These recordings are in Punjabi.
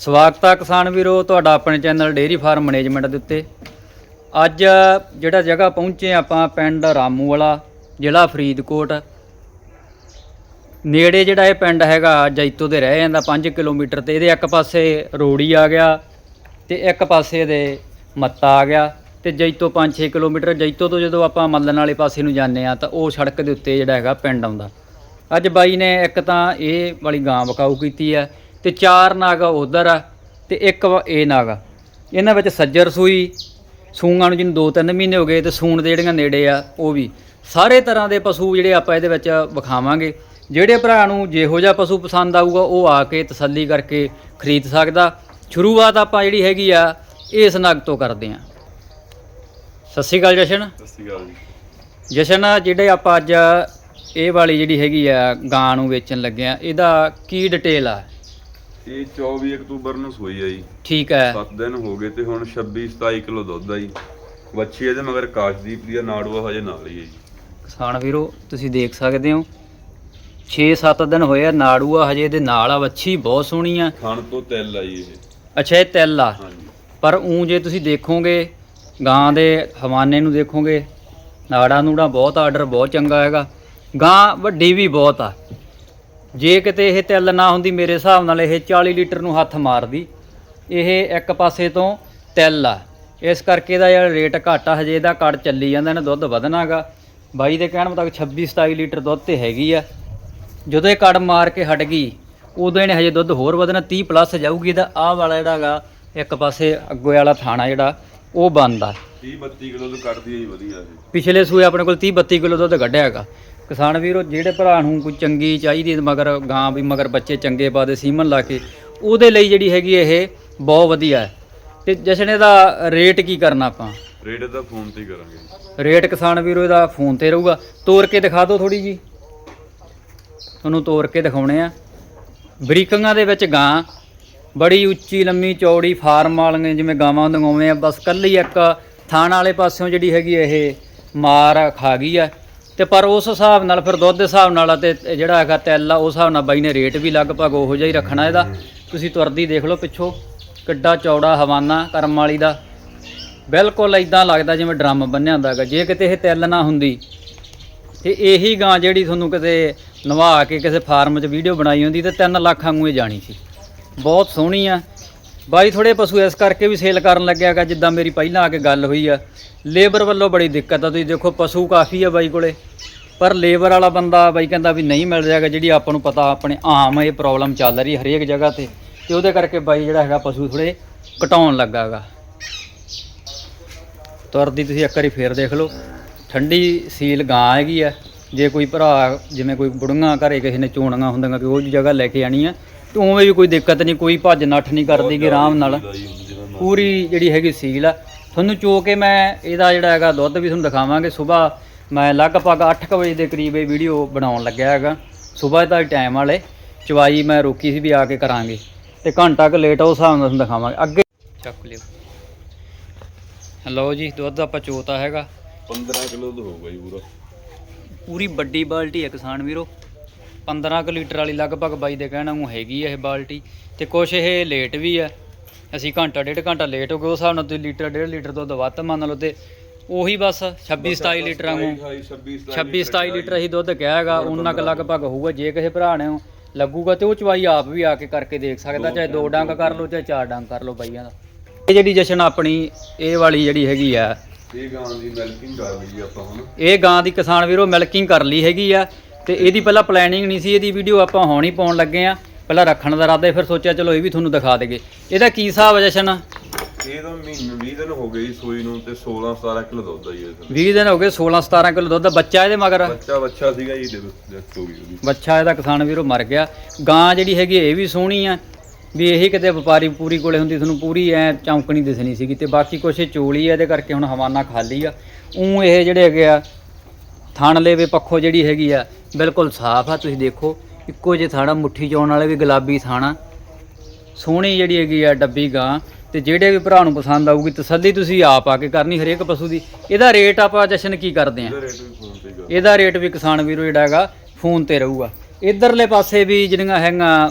ਸਵਾਗਤ ਹੈ ਕਿਸਾਨ ਵੀਰੋ, ਤੁਹਾਡਾ ਆਪਣੇ ਚੈਨਲ ਡੇਅਰੀ ਫਾਰਮ ਮੈਨੇਜਮੈਂਟ ਦੇ ਉੱਤੇ। ਅੱਜ ਜਿਹੜਾ ਜਗ੍ਹਾ ਪਹੁੰਚੇ ਆਪਾਂ, ਪਿੰਡ ਰਾਮੂ ਵਾਲਾ ਜ਼ਿਲ੍ਹਾ ਫਰੀਦਕੋਟ। ਨੇੜੇ ਜਿਹੜਾ ਇਹ ਪਿੰਡ ਹੈਗਾ, ਜੈਤੋ ਦੇ ਰਹਿ ਜਾਂਦਾ 5 ਕਿਲੋਮੀਟਰ ਤੇ। ਇਹਦੇ ਇੱਕ ਪਾਸੇ ਰੋੜੀ ਆ ਗਿਆ ਤੇ ਇੱਕ ਪਾਸੇ ਦੇ ਮੱਤਾ ਆ ਗਿਆ ਤੇ ਜੈਤੋ 5-6 ਕਿਲੋਮੀਟਰ। ਜੈਤੋ ਤੋਂ ਜਦੋਂ ਆਪਾਂ ਮੱਲਣ ਵਾਲੇ ਪਾਸੇ ਨੂੰ ਜਾਂਦੇ ਆ ਤਾਂ ਉਹ ਸੜਕ ਦੇ ਉੱਤੇ ਜਿਹੜਾ ਹੈਗਾ ਪਿੰਡ ਆਉਂਦਾ। ਅੱਜ ਬਾਈ ਨੇ ਇੱਕ ਤਾਂ ਇਹ ਵਾਲੀ ਗਾਂ ਵਕਾਊ ਕੀਤੀ ਆ ਤੇ ਚਾਰ ਨਾਗ ਉਧਰ ਆ ਤੇ ਇੱਕ ਇਹ ਨਾਗ ਇਹਨਾਂ ਵਿੱਚ ਸੱਜਰ ਸੂਈ ਸੂਆਂ ਨੂੰ ਜਿਹਨੂੰ 2-3 ਮਹੀਨੇ ਹੋ ਗਏ ਤੇ ਸੂਣ ਦੇ ਜਿਹੜੀਆਂ ਨੇੜੇ ਆ ਉਹ ਵੀ। ਸਾਰੇ ਤਰ੍ਹਾਂ ਦੇ ਪਸ਼ੂ ਜਿਹੜੇ ਆਪਾਂ ਇਹਦੇ ਵਿੱਚ ਵਿਖਾਵਾਂਗੇ। ਜਿਹੜੇ ਭਰਾ ਨੂੰ ਜਿਹੋ ਜਿਹਾ ਪਸ਼ੂ ਪਸੰਦ ਆਊਗਾ ਉਹ ਆ ਕੇ ਤਸੱਲੀ ਕਰਕੇ ਖਰੀਦ ਸਕਦਾ। ਸ਼ੁਰੂਆਤ ਆਪਾਂ ਜਿਹੜੀ ਹੈਗੀ ਆ ਇਸ ਨਗ ਤੋਂ ਕਰਦੇ ਆ। ਸਤਿ ਸ਼੍ਰੀ ਅਕਾਲ ਜਸ਼ਨ। ਸਤਿ ਸ਼੍ਰੀ ਅਕਾਲ ਜੀ। ਜਸ਼ਨ ਜਿਹੜੇ ਆਪਾਂ ਅੱਜ ਇਹ ਵਾਲੀ ਜਿਹੜੀ ਹੈਗੀ ਆ ਗਾਂ ਨੂੰ ਵੇਚਣ ਲੱਗੇ ਆ ਇਹਦਾ ਕੀ ਡਿਟੇਲ ਆ? ਇਹ 24 ਅਕਤੂਬਰ ਨੂੰ ਸੋਈ ਆ ਜੀ ਠੀਕ ਹੈ। 7 ਦਿਨ ਹੋ ਗਏ ਤੇ ਹੁਣ 26 27 ਕਿਲੋ ਦੁੱਧ ਆ ਜੀ ਵੱਛੀ ਇਹਦੇ ਮਗਰ ਕਾਸ਼ਦੀਪ ਦੀ ਨਾੜੂਆ ਹਜੇ ਨਾਲ ਹੀ ਹੈ ਜੀ। ਕਿਸਾਨ ਵੀਰੋ ਤੁਸੀਂ ਦੇਖ ਸਕਦੇ ਹੋ 6-7 ਦਿਨ ਹੋਏ ਆ ਨਾੜੂਆ ਹਜੇ ਇਹਦੇ ਨਾਲ ਆ ਵੱਛੀ ਬਹੁਤ ਸੋਹਣੀ ਆ। ਖਾਣ ਤੋਂ ਤਿਲ ਆ ਜੀ ਇਹ। ਅੱਛਾ ਇਹ ਤਿਲ ਆ। ਹਾਂਜੀ। ਪਰ ਉਂ ਜੇ ਤੁਸੀਂ ਦੇਖੋਗੇ ਗਾਂ ਦੇ ਹਵਾਨੇ ਨੂੰ ਦੇਖੋਗੇ ਨਾੜਾ ਨੂੜਾ ਬਹੁਤ ਆਰਡਰ ਬਹੁਤ ਚੰਗਾ ਹੈਗਾ। ਗਾਂ ਵੱਡੀ ਵੀ ਬਹੁਤ ਆ। ਜੇ ਕਿਤੇ ਇਹ ਤਿਲ ਨਾ ਹੁੰਦੀ ਮੇਰੇ ਹਿਸਾਬ ਨਾਲ ਇਹ 40 ਲੀਟਰ ਨੂੰ ਹੱਥ ਮਾਰਦੀ ਇਹ ਇੱਕ ਪਾਸੇ ਤੋਂ ਤਿਲ ਆ। ਇਸ ਕਰਕੇ ਇਹਦਾ ਜਿਹੜਾ ਰੇਟ ਘੱਟ ਆ ਹਜੇ ਇਹਦਾ ਕੜ ਚੱਲੀ ਜਾਂਦਾ ਇਹਨੇ ਦੁੱਧ ਵਧਣਾਗਾ। ਬਾਈ ਦੇ ਕਹਿਣ ਮੁਤਾਬਕ 26 27 ਲੀਟਰ ਦੁੱਧ ਤੇ ਹੈਗੀ ਆ। ਜਦੋਂ ਇਹ ਕੜ ਮਾਰ ਕੇ ਹਟ ਗਈ ਉਦੋਂ ਇਹਨੇ ਹਜੇ ਦੁੱਧ ਹੋਰ ਵਧਣਾ 30 ਪਲੱਸ ਜਾਊਗੀ ਤਾਂ ਆਹ ਵਾਲਾ ਜਿਹੜਾਗਾ ਇੱਕ ਪਾਸੇ ਅੱਗੋਂ ਵਾਲਾ ਥਾਣਾ ਜਿਹੜਾ ਉਹ ਬੰਦ ਆ। 30 32 ਕਿਲੋ ਤੋਂ ਕੱਢਦੀ ਆ ਜੀ ਵਧੀਆ ਇਹ ਪਿਛਲੇ ਸੂਏ ਆਪਣੇ ਕੋਲ 30 32 ਕਿਲੋ ਦੁੱਧ ਕੱਢਿਆ ਹੈਗਾ ਕਿਸਾਨ ਵੀਰੋ ਜਿਹੜੇ ਭਰਾ ਨੂੰ ਕੋਈ ਚੰਗੀ ਚਾਹੀਦੀ ਹੈ ਮਗਰ ਗਾਂ ਵੀ ਮਗਰ ਬੱਚੇ ਚੰਗੇ ਪਾਦੇ ਸੀਮਨ ਲਾ ਕੇ ਉਹਦੇ ਲਈ ਜਿਹੜੀ ਹੈਗੀ ਇਹ ਬਹੁਤ ਵਧੀਆ ਹੈ। ਤੇ ਜਸ਼ਨ ਇਹਦਾ ਰੇਟ ਕੀ ਕਰਨਾ ਆਪਾਂ? ਰੇਟ ਦਾ ਫੋਨ ਤੇ ਹੀ ਕਰਾਂਗੇ। ਰੇਟ ਕਿਸਾਨ ਵੀਰੋ ਇਹਦਾ ਫੋਨ ਤੇ ਰਹੂਗਾ। ਤੋੜ ਕੇ ਦਿਖਾ ਦਿਓ ਥੋੜੀ ਜੀ ਤੁਹਾਨੂੰ ਤੋੜ ਕੇ ਦਿਖਾਉਣੇ ਆ। ਬਰੀਕਾਂ ਦੇ ਵਿੱਚ ਗਾਂ ਬੜੀ ਉੱਚੀ ਲੰਮੀ ਚੌੜੀ ਫਾਰਮ ਵਾਲੀਆਂ ਜਿਵੇਂ ਗਾਵਾਂ ਉਵੇਂ ਆ ਬਸ ਕੱਲੀ ਇੱਕ ਥਾਣ ਵਾਲੇ ਪਾਸਿਓਂ ਜਿਹੜੀ ਹੈਗੀ ਇਹ ਮਾਰ ਖਾ ਗਈ ਆ। ਤੇ ਪਰ ਉਸ ਹਿਸਾਬ ਨਾਲ ਫਿਰ ਦੁੱਧ ਦੇ ਹਿਸਾਬ ਨਾਲ ਤੇ ਜਿਹੜਾ ਹੈਗਾ ਤਿਲ ਆ, ਉਸ ਹਿਸਾਬ ਨਾਲ ਬਾਈ ਨੇ ਰੇਟ ਵੀ ਲਗਭਗ ਉਹੋ ਜਿਹਾ ਹੀ ਰੱਖਣਾ ਇਹਦਾ। ਤੁਸੀਂ ਤੁਰਦੀ ਦੇਖ ਲਓ ਪਿੱਛੋਂ, ਕਿੱਡਾ ਚੌੜਾ ਹਵਾਨਾ ਕਰਮ ਵਾਲੀ ਦਾ। ਬਿਲਕੁਲ ਇਦਾਂ ਲੱਗਦਾ ਜਿਵੇਂ ਡਰਮ ਬੰਨਿਆ ਹੁੰਦਾ ਹੈਗਾ, ਜੇ ਕਿਤੇ ਇਹ ਤਿਲ ਨਾ ਹੁੰਦੀ। ਤੇ ਇਹੀ ਗਾਂ ਜਿਹੜੀ ਤੁਹਾਨੂੰ ਕਿਤੇ ਨਵਾ ਕੇ ਕਿਸੇ ਫਾਰਮ 'ਚ ਵੀਡੀਓ ਬਣਾਈ ਹੁੰਦੀ ਤੇ 3 ਲੱਖ ਵਾਂਗੂ ਹੀ ਜਾਣੀ ਸੀ। ਬਹੁਤ ਸੋਹਣੀ ਆ। ਬਾਈ ਥੋੜੇ ਪਸ਼ੂ ਇਸ ਕਰਕੇ ਵੀ ਸੇਲ ਕਰਨ ਲੱਗਿਆਗਾ ਜਿੱਦਾਂ ਮੇਰੀ ਪਹਿਲਾਂ ਆ ਕੇ ਗੱਲ ਹੋਈ ਆ। ਲੇਬਰ ਵੱਲੋਂ ਬੜੀ ਦਿੱਕਤ ਆ, ਤੁਸੀਂ ਦੇਖੋ ਪਸ਼ੂ ਕਾਫੀ ਆ ਬਾਈ ਕੋਲੇ। ਪਰ ਲੇਬਰ ਵਾਲਾ ਬੰਦਾ ਬਾਈ ਕਹਿੰਦਾ ਵੀ ਨਹੀਂ ਮਿਲ ਰਿਹਾਗਾ ਜਿਹੜੀ ਆਪਾਂ ਨੂੰ ਪਤਾ, ਆਪਣੇ ਆਮ ਇਹ ਪ੍ਰੋਬਲਮ ਚੱਲ ਰਹੀ ਹਰੇਕ ਜਗ੍ਹਾ ਤੇ। ਤੇ ਉਹਦੇ ਕਰਕੇ ਬਾਈ ਜਿਹੜਾ ਹੈਗਾ ਪਸ਼ੂ ਥੋੜੇ ਘਟਾਉਣ ਲੱਗਾਗਾ ਤੁਰਦੀ ਤੁਸੀਂ ਇੱਕ ਵਾਰੀ ਫੇਰ ਦੇਖ ਲਓ, ਠੰਡੀ ਸੀਲ ਗਾਂ ਹੈਗੀ ਆ। ਜੇ ਕੋਈ ਭਰਾ, ਜਿਵੇਂ ਕੋਈ ਬੁੜੀਆਂ ਘਰੇ ਕਿਸੇ ਨੇ ਚੋਣੀਆਂ ਹੁੰਦੀਆਂ ਕਿ ਉਹ ਜਗ੍ਹਾ ਲੈ ਕੇ ਆਣੀ ਆ। ਉਵੇਂ ਵੀ ਕੋਈ ਦਿੱਕਤ ਨਹੀਂ ਕੋਈ ਭੱਜ ਨੱਠ ਨਹੀਂ ਕਰਦੀ ਕਿ ਆਰਾਮ ਨਾਲ। ਪੂਰੀ ਜਿਹੜੀ ਹੈਗੀ ਸੀਲ ਆ। ਤੁਹਾਨੂੰ ਚੋ ਕੇ ਮੈਂ ਇਹਦਾ ਜਿਹੜਾ ਹੈਗਾ ਦੁੱਧ ਵੀ ਤੁਹਾਨੂੰ ਦਿਖਾਵਾਂਗੇ। ਸਵੇਰ ਮੈਂ ਲਗਭਗ 8 ਵਜੇ ਦੇ ਕਰੀਬ ਇਹ ਵੀਡੀਓ ਬਣਾਉਣ ਲੱਗਿਆ ਹੈਗਾ। ਸਵੇਰ ਦਾ ਟਾਈਮ ਵਾਲੇ। ਚਵਾਈ ਮੈਂ ਰੋਕੀ ਸੀ ਵੀ ਆ ਕੇ ਕਰਾਂਗੇ। ਤੇ ਘੰਟਾ ਕੁ ਲੇਟ ਆ ਉਸ ਹਿਸਾਬ ਨਾਲ ਤੁਹਾਨੂੰ ਦਿਖਾਵਾਂਗੇ। ਅੱਗੇ ਚੱਕ ਲਿਓ। ਲਓ ਜੀ ਦੁੱਧ ਆਪਾਂ ਚੋਤਾ ਹੈਗਾ। 15 ਕਿਲੋ ਦਾ ਹੋਊਗਾ ਜੀ ਪੂਰਾ। ਪੂਰੀ ਵੱਡੀ ਬਾਲਟੀ ਹੈ ਕਿਸਾਨ ਵੀਰੋ। 15 ਕੁ ਲੀਟਰ ਵਾਲੀ ਲਗਭਗ ਬਾਈ ਦੇ ਕਹਿਣਾ ਨੂੰ ਹੈਗੀ ਇਹ ਬਾਲਟੀ ਤੇ ਕੁਛ ਇਹ ਲੇਟ ਵੀ ਹੈ ਅਸੀਂ ਘੰਟਾ ਡੇਢ ਘੰਟਾ ਲੇਟ ਹੋ ਗਏ ਉਸ ਹਿਸਾਬ ਨਾਲ ਤੁਸੀਂ ਲੀਟਰ ਡੇਢ ਲੀਟਰ ਦੁੱਧ ਵੱਧ ਮੰਨ ਲਓ ਤੇ ਉਹੀ ਬਸ 26 27 ਲੀਟਰ ਵਾਂਗੂ। 26 26 27 ਲੀਟਰ ਅਸੀਂ ਦੁੱਧ ਕਿਹਾ ਹੈਗਾ ਉਹਨਾਂ ਕੁ ਲਗਭਗ ਹੋਊਗਾ ਜੇ ਕਿਸੇ ਭਰਾ ਨੇ ਲੱਗੂਗਾ ਤੇ ਉਹ ਚਵਾਈ ਆਪ ਵੀ ਆ ਕੇ ਕਰਕੇ ਦੇਖ ਸਕਦਾ ਚਾਹੇ ਦੋ ਡੰਗ ਕਰ ਲਓ ਚਾਹੇ ਚਾਰ ਡੰਗ ਕਰ ਲਓ ਬਾਈਆਂ ਦਾ। ਇਹ ਜਿਹੜੀ ਜਸ਼ਨ ਆਪਣੀ ਇਹ ਵਾਲੀ ਜਿਹੜੀ ਹੈਗੀ ਆ ਇਹ ਗਾਂ ਦੀ ਮਿਲਕਿੰਗ ਕਰ ਲਈ ਆਪਾਂ ਹੁਣ। ਇਹ ਗਾਂ ਦੀ ਕਿਸਾਨ ਵੀਰੋ ਮਿਲਕਿੰਗ ਕਰ ਲਈ ਹੈਗੀ ਆ। ਤੇ ਇਹਦੀ ਪਹਿਲਾਂ ਪਲੈਨਿੰਗ ਨਹੀਂ ਸੀ ਇਹਦੀ ਵੀਡੀਓ ਆਪਾਂ ਹੁਣ ਹੀ ਪਾਉਣ ਲੱਗੇ ਆ। ਪਹਿਲਾਂ ਰੱਖਣ ਦਾ ਇਰਾਦਾ ਫਿਰ ਸੋਚਿਆ ਚਲੋ ਇਹ ਵੀ ਤੁਹਾਨੂੰ ਦਿਖਾ ਦੇਗੇ। ਇਹਦਾ ਕੀ ਹਿਸਾਬ ਹੈ ਜਸ਼ਨ? ਇਹ ਤਾਂ ਮਹੀਨੇ 20 ਦਿਨ ਹੋ ਗਏ ਜੀ ਸੂਈ ਨੂੰ ਤੇ 16 17 ਕਿਲੋ ਦੁੱਧ ਆ ਜੀ ਇਹਦਾ 20 ਦਿਨ ਹੋ ਗਏ 16 17 ਕਿਲੋ ਦੁੱਧ। ਬੱਚਾ ਇਹਦੇ ਮਗਰ? ਬੱਚਾ ਬੱਚਾ ਸੀਗਾ ਜੀ ਜੱਟ ਹੋ ਗਈ ਉਹਦੀ। ਬੱਚਾ ਇਹਦਾ ਕਿਸਾਨ ਵੀਰੋ ਮਰ ਗਿਆ। ਗਾਂ ਜਿਹੜੀ ਹੈਗੀ ਇਹ ਵੀ ਸੋਹਣੀ ਆ। ਵੀ ਇਹੀ ਕਿਤੇ ਵਪਾਰੀ ਪੂਰੀ ਕੋਲੇ ਹੁੰਦੀ ਤੁਹਾਨੂੰ ਪੂਰੀ ਐ ਚੌਂਕਣੀ ਦਿਸਣੀ ਸੀਗੀ ਤੇ ਬਾਕੀ ਕੁਛ ਚੋਲੀ ਆ ਇਹਦੇ ਕਰਕੇ ਹੁਣ ਹਵਾਨਾ ਖਾਲੀ ਆ। ਉਂ ਇਹ ਜਿਹੜੇ ਹੈਗੇ ਆ ਥਣ ਲੇਵੇ ਪੱਖੋਂ ਜਿਹੜੀ ਹੈਗੀ ਆ ਬਿਲਕੁਲ ਸਾਫ਼ ਆ ਤੁਸੀਂ ਦੇਖੋ ਇੱਕੋ ਜੇ ਥਾਣਾ ਮੁੱਠੀ ਚੋਣ ਵਾਲੇ ਵੀ ਗੁਲਾਬੀ ਥਾਣਾ। ਸੋਹਣੀ ਜਿਹੜੀ ਹੈਗੀ ਆ ਡੱਬੀ ਗਾਂ ਤੇ ਜਿਹੜੇ ਵੀ ਭਰਾ ਨੂੰ ਪਸੰਦ ਆਊਗੀ ਤਸੱਲੀ ਤੁਸੀਂ ਆਪ ਆ ਕੇ ਕਰਨੀ ਹਰੇਕ ਪਸ਼ੂ ਦੀ। ਇਹਦਾ ਰੇਟ ਆਪਾਂ ਜਸ਼ਨ ਕੀ ਕਰਦੇ ਆ? ਇਹਦਾ ਰੇਟ ਵੀ ਫੋਨ ਤੇ ਹੀ ਕਰ। ਇਹਦਾ ਰੇਟ ਵੀ ਕਿਸਾਨ ਵੀਰੋ ਜਿਹੜਾ ਹੈਗਾ ਫੋਨ ਤੇ ਰਹੂਗਾ। ਇਧਰਲੇ ਪਾਸੇ ਵੀ ਜਿਹੜੀਆਂ ਹੈਗੀਆਂ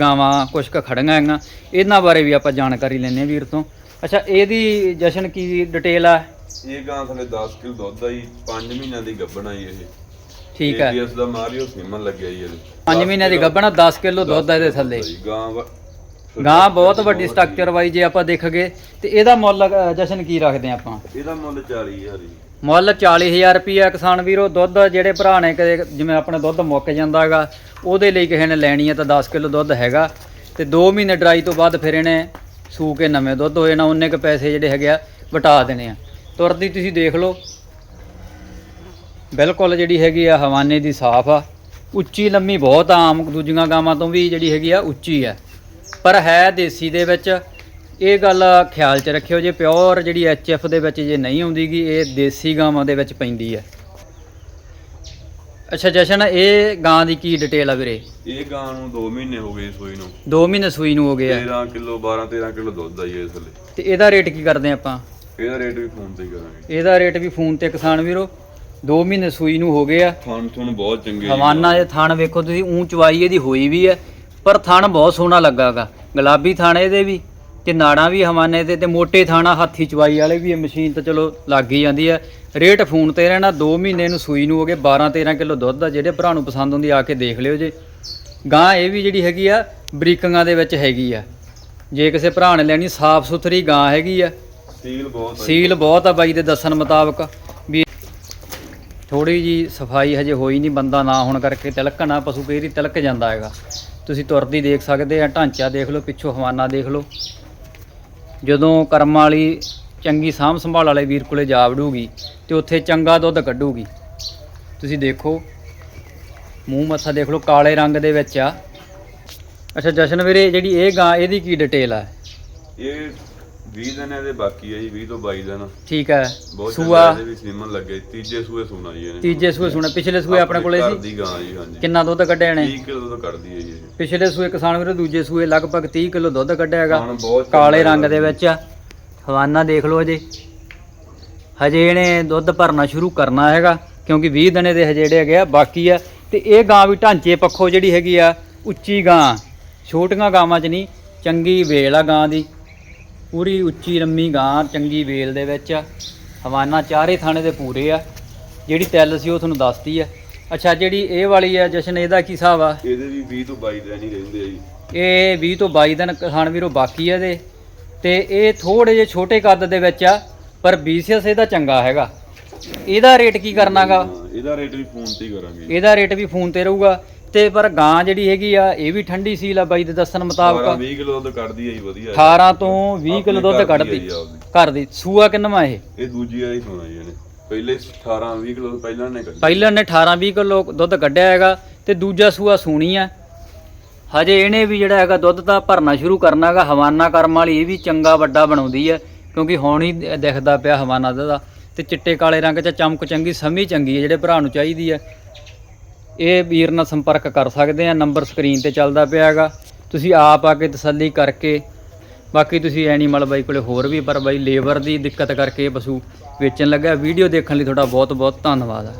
ਗਾਵਾਂ ਕੁਛ ਕੁ ਖੜੀਆਂ ਹੈਗੀਆਂ ਇਹਨਾਂ ਬਾਰੇ ਵੀ ਆਪਾਂ ਜਾਣਕਾਰੀ ਲੈਣੇ ਵੀਰ ਤੋਂ। ਅੱਛਾ ਇਹਦੀ ਜਸ਼ਨ ਕੀ ਡਿਟੇਲ ਆ? ਇਹ ਗਾਂ ਥਲੇ 10 ਕਿਲੋ ਦੁੱਧ ਆ ਜੀ 5 ਮਹੀਨਿਆਂ ਦੀ ਗੱਭਣ ਆ ਜੀ ਇਹ। ਠੀਕ ਹੈ। ਇਸ ਦਾ ਮਾਰੀਓ ਸੀਮਨ ਲੱਗਿਆ ਜੀ ਇਹਦੇ 5 ਮਹੀਨਿਆਂ ਦੀ ਗੱਭਣਾ 10 ਕਿਲੋ ਦੁੱਧ ਇਹਦੇ ਥੱਲੇ। ਗਾਂ ਵਾ- ਗਾਂ ਬਹੁਤ ਵੱਡੀ ਸਟਰਕਚਰ ਵਾਈ ਜੇ ਆਪਾਂ ਦੇਖਗੇ ਤੇ ਇਹਦਾ ਮੁੱਲ ਅ, ਜਸ਼ਨ ਕੀ ਰੱਖਦੇ ਹਾਂ ਆਪਾਂ? ਇਹਦਾ ਮੁੱਲ 40000 ਜੀ। ਮੁੱਲ 40000 ਰੁਪਿਆ ਕਿਸਾਨ ਵੀਰੋ ਦੁੱਧ ਜਿਹੜੇ ਭਰਾ ਨੇ ਕਦੇ ਜਿਵੇਂ ਆਪਣੇ ਦੁੱਧ ਮੁੱਕ ਜਾਂਦਾ ਹੈਗਾ ਉਹਦੇ ਲਈ ਕਿਸੇ ਨੇ ਲੈਣੀ ਹੈ ਤਾਂ 10 ਕਿਲੋ ਦੁੱਧ ਹੈਗਾ। ਤੇ 2 ਮਹੀਨੇ ਡਰਾਈ ਤੋਂ ਬਾਅਦ ਫਿਰ ਇਹਨੇ ਸੂ ਕੇ ਨਵੇਂ ਦੁੱਧ ਹੋਏ ਨਾ ਉਹਨੇ ਕ ਪੈਸੇ ਜਿਹੜੇ ਹੈਗੇ ਆ ਵਟਾ ਦੇਣੇ ਆ। ਤੁਰਦੀ ਤੁਸੀਂ ਦੇਖ ਲਓ ਬਿਲਕੁਲ ਜਿਹੜੀ ਹੈਗੀ ਆ ਹਵਾਨੇ ਦੀ ਸਾਫ਼ ਆ। ਉੱਚੀ ਲੰਮੀ ਬਹੁਤ ਆ, ਆਮ ਦੂਜੀਆਂ ਗਾਵਾਂ ਤੋਂ ਵੀ ਜਿਹੜੀ ਹੈਗੀ ਆ ਉੱਚੀ ਆ। ਪਰ ਹੈ ਦੇਸੀ ਦੇ ਵਿੱਚ ਇਹ ਗੱਲ ਖਿਆਲ 'ਚ ਰੱਖਿਓ ਜੇ ਪਿਓਰ ਜਿਹੜੀ ਐਫ ਦੇ ਵਿੱਚ ਜੇ ਨਹੀਂ ਆਉਂਦੀਗੀ ਇਹ ਦੇਸੀ ਗਾਵਾਂ ਦੇ ਵਿੱਚ ਪੈਂਦੀ ਹੈ ਅੱਛਾ ਜਸ਼ਨ ਇਹ ਗਾਂ ਦੀ ਕੀ ਡਿਟੇਲ ਆ ਵੀਰੇ? ਇਹ ਗਾਂ ਨੂੰ 2 ਮਹੀਨੇ ਹੋ ਗਏ ਸੂਈ ਨੂੰ। 2 ਮਹੀਨੇ ਸੂਈ ਨੂੰ ਹੋ ਗਏ ਆ। 13 ਕਿਲੋ 12 13 ਕਿਲੋ ਦੁੱਧ ਆ ਜੀ ਇਸ ਥਲੇ ਤੇ ਇਹਦਾ ਰੇਟ ਕੀ ਕਰਦੇ ਆਪਾਂ? ਇਹਦਾ ਰੇਟ ਵੀ ਫੋਨ ਤੇ ਹੀ ਕਰਾਂਗੇ। ਇਹਦਾ ਰੇਟ ਵੀ ਫੋਨ ਤੇ ਕਿਸਾਨ ਵੀਰੋ। 2 ਮਹੀਨੇ ਸੂਈ ਨੂੰ ਹੋ ਗਏ ਆ। ਥਣ ਥਣ ਬਹੁਤ ਚੰਗੇ ਹਵਾਨਾ ਇਹ ਥਣ ਵੇਖੋ ਤੁਸੀਂ ਊਂ ਚਵਾਈ ਇਹਦੀ ਹੋਈ ਵੀ ਹੈ ਪਰ ਥਣ ਬਹੁਤ ਸੋਹਣਾ ਲੱਗਾਗਾ। ਗੁਲਾਬੀ ਥਣ ਇਹਦੇ ਵੀ ਤੇ ਨਾੜਾਂ ਵੀ ਹਵਾਨੇ ਦੇ ਤੇ ਮੋਟੇ ਥਾਣਾ ਹਾਥੀ ਚਵਾਈ ਵਾਲੇ ਵੀ ਇਹ ਮਸ਼ੀਨ ਤਾਂ ਚਲੋ ਲੱਗ ਹੀ ਜਾਂਦੀ ਹੈ ਰੇਟ ਫੋਨ ਤੇ ਰਹਿਣਾ 2 ਮਹੀਨੇ ਨੂੰ ਸੂਈ ਨੂੰ ਹੋ ਗਏ 12 13 ਕਿਲੋ ਦੁੱਧ ਆ ਜਿਹੜੇ ਭਰਾ ਨੂੰ ਪਸੰਦ ਹੁੰਦੀ ਆ ਕੇ ਦੇਖ ਲਿਓ ਜੇ। ਗਾਂ ਇਹ ਵੀ ਜਿਹੜੀ ਹੈਗੀ ਆ ਬਰੀਕਾਂ ਦੇ ਵਿੱਚ ਹੈਗੀ ਆ। ਜੇ ਕਿਸੇ ਭਰਾ ਨੇ ਲੈਣੀ ਸਾਫ਼ ਸੁਥਰੀ ਗਾਂ ਹੈਗੀ ਆ। ਸੀਲ ਬਹੁਤ ਆ। ਸੀਲ ਬਹੁਤ ਆ ਬਾਈ ਦੇ ਦੱਸਣ ਮੁਤਾਬਕ। ਥੋੜੀ ਜੀ ਸਫ਼ਾਈ ਹਜੇ ਹੋਈ ਨਹੀਂ, ਬੰਦਾ ਨਾ ਹੋਣ ਕਰਕੇ ਤਿਲਕਣਾ ਪਸ਼ੂ ਕਈ ਵਾਰੀ ਤਿਲਕ ਜਾਂਦਾ ਹੈਗਾ। ਤੁਸੀਂ ਤੁਰਦੀ ਦੇਖ ਸਕਦੇ ਆ, ਢਾਂਚਾ ਦੇਖ ਲਓ, ਪਿੱਛੋਂ ਹਵਾਨਾ ਦੇਖ ਲਓ। ਜਦੋਂ ਕਰਮ ਵਾਲੀ ਚੰਗੀ ਸਾਂਭ ਸੰਭਾਲ ਵਾਲੇ ਵੀਰ ਕੋਲੇ ਜਾ ਵੜੂਗੀ ਤੇ ਉੱਥੇ ਚੰਗਾ ਦੁੱਧ ਕੱਢੂਗੀ। ਤੁਸੀਂ ਦੇਖੋ, ਮੂੰਹ ਮੱਥਾ ਦੇਖ ਲਓ, ਕਾਲੇ ਰੰਗ ਦੇ ਵਿੱਚ ਆ। ਅੱਛਾ ਜਸ਼ਨ ਵੀਰੇ, ਜਿਹੜੀ ਇਹ ਗਾਂ, ਇਹਦੀ ਕੀ ਡਿਟੇਲ ਆ? ਇਹ 20 ਦਿਨ ਇਹਦੇ ਬਾਕੀ ਆ ਜੀ 20 ਤੋਂ 22 ਦਿਨ। ਠੀਕ ਹੈ। ਬਹੁਤ ਸੂਆ ਇਹਦੇ ਵੀ ਸੀਮਨ ਲੱਗੇ ਤੀਜੇ ਸੂਏ ਸੂਣਾ ਜੀ ਇਹਨੇ। ਤੀਜੇ ਸੂਏ ਸੁਣਾ। ਪਿਛਲੇ ਸੂਏ ਆਪਣੇ ਕੋਲੇ ਘਰ ਸੀ ਦੀ ਗਾਂ ਜੀ ਹਾਂਜੀ। ਕਿੰਨਾ ਦੁੱਧ ਕੱਢਿਆ ਨੇ 30 ਕਿਲੋ ਤੋਂ ਕੱਢਦੀ ਹੈ ਜੀ ਇਹ। ਪਿਛਲੇ ਸੂਏ ਕਿਸਾਨ ਵੀਰੋ ਦੂਜੇ ਸੂਏ ਲਗਭਗ 30 ਕਿਲੋ ਦੁੱਧ ਕੱਢਿਆ ਹੈਗਾ। ਬਹੁਤ ਕਾਲੇ ਰੰਗ ਦੇ ਵਿੱਚ। ਆ। ਹਵਾਨਾ ਦੇਖ ਲਓ ਅਜੇ ਹਜੇ ਇਹਨੇ ਦੁੱਧ ਭਰਨਾ ਸ਼ੁਰੂ ਕਰਨਾ ਹੈਗਾ ਕਿਉਂਕਿ 20 ਦਿਨੇ ਦੇ ਹਜੇ ਜਿਹੜੇ ਹੈਗੇ ਆ ਬਾਕੀ ਆ। ਤੇ ਇਹ ਗਾਂ ਵੀ ਢਾਂਚੇ ਪੱਖੋਂ ਜਿਹੜੀ ਹੈਗੀ ਆ ਉੱਚੀ ਗਾਂ। ਛੋਟੀਆਂ ਗਾਵਾਂ 'ਚ ਨਹੀਂ ਚੰਗੀ ਵੇਲ ਆ ਗਾਂ ਦੀ। ਪੂਰੀ ਉੱਚੀ ਲੰਮੀ ਗਾਂ ਚੰਗੀ ਵੇਲ ਦੇ ਵਿੱਚ। ਹਵਾਨਾ ਚਾਰੇ ਥਾਣੇ ਦੇ ਪੂਰੇ ਆ। ਜਿਹੜੀ ਤਿੱਲ ਸੀ ਉਹ ਤੁਹਾਨੂੰ ਦੱਸਤੀ ਆ। ਅੱਛਾ ਜਿਹੜੀ ਇਹ ਵਾਲੀ ਆ ਜਸ਼ਨ ਇਹਦਾ ਕੀ ਹਿਸਾਬ ਆ? ਇਹਦੇ ਵੀ 20 ਤੋਂ 22 ਦਿਨ ਹੀ ਰਹਿੰਦੇ ਆ ਜੀ। ਇਹ 20 ਤੋਂ 22 ਦਿਨ ਕਿਸਾਨ ਵੀਰੋ ਬਾਕੀ ਆ ਇਹਦੇ। ਤੇ ਇਹ ਥੋੜੇ ਜਿਹੇ ਛੋਟੇ ਕੱਦ ਦੇ ਵਿੱਚ ਆ ਪਰ ਬੀਸੀਐਸ ਇਹਦਾ ਚੰਗਾ ਹੈਗਾ। ਇਹਦਾ ਰੇਟ ਕੀ ਕਰਨਾਗਾ? ਇਹਦਾ ਰੇਟ ਵੀ ਫੋਨ ਤੇ ਹੀ ਕਰਾਂਗੇ। ਇਹਦਾ ਰੇਟ ਵੀ ਫੋਨ ਤੇ ਰਹੂਗਾ। ਤੇ ਪਰ ਗਾਂ ਜਿਹੜੀ ਹੈਗੀ ਆ ਇਹ ਵੀ ਠੰਡੀ ਸੀਲ ਆ ਬਾਈ ਦੇ ਦੱਸਣ 12 ਮੁਤਾਬਕ 20 ਕਿਲੋ ਦੁੱਧ ਕੱਢਦੀ ਜੀ ਵਧੀਆ 18 ਤੋਂ 20 ਕਿਲੋ ਦੁੱਧ ਕੱਢਦੀ। ਘਰ ਦੀ। ਸੂਆ ਕਿੰਨਵਾ ਇਹ? ਇਹ ਦੂਜੀ ਵਾਲੀ ਸੋਣਾ ਜੀ ਇਹਨੇ। ਪਹਿਲੇ 18 20 ਕਿਲੋ ਪਹਿਲਾਂ ਨੇ ਕੱਢੀ। ਪਹਿਲਾਂ ਨੇ 18 20 ਕਿਲੋ ਦੁੱਧ ਕੱਢਿਆ ਹੈਗਾ ਤੇ ਦੂਜਾ ਸੂਆ ਸੂਣੀ ਆ। ਹਜੇ ਇਹਨੇ ਵੀ ਜਿਹੜਾ ਹੈਗਾ ਦੁੱਧ ਤਾਂ ਭਰਨਾ ਸ਼ੁਰੂ ਕਰਨਾ ਹੈਗਾ। ਹਵਾਨਾ ਕਰਮ ਵਾਲੀ ਇਹ ਵੀ ਚੰਗਾ ਵੱਡਾ ਬਣਾਉਂਦੀ ਹੈ ਕਿਉਂਕਿ ਹੁਣ ਹੀ ਦਿਖਦਾ ਪਿਆ ਹਵਾਨਾ ਦਾ। ਤੇ ਚਿੱਟੇ ਕਾਲੇ ਰੰਗ 'ਚ ਚਮਕ ਚੰਗੀ ਸਮੀ ਚੰਗੀ ਹੈ ਜਿਹੜੇ ਭਰਾ ਨੂੰ ਚਾਹੀਦੀ ਹੈ ਇਹ ਵੀਰ ਨਾਲ ਸੰਪਰਕ ਕਰ ਸਕਦੇ ਆ, ਨੰਬਰ ਸਕਰੀਨ ਤੇ ਚੱਲਦਾ ਪਿਆ ਹੈਗਾ ਤੁਸੀਂ ਆਪ ਆ ਕੇ ਤਸੱਲੀ ਕਰਕੇ, ਬਾਕੀ ਤੁਸੀਂ ਐਨੀਮਲ ਬਾਈ ਕੋਲੇ ਹੋਰ ਵੀ, ਪਰ ਬਾਈ ਲੇਬਰ ਦੀ ਦਿੱਕਤ ਕਰਕੇ ਪਸ਼ੂ ਵੇਚਣ ਲੱਗਾ ਵੀਡੀਓ ਦੇਖਣ ਲਈ ਤੁਹਾਡਾ ਬਹੁਤ ਬਹੁਤ ਧੰਨਵਾਦ ਆ।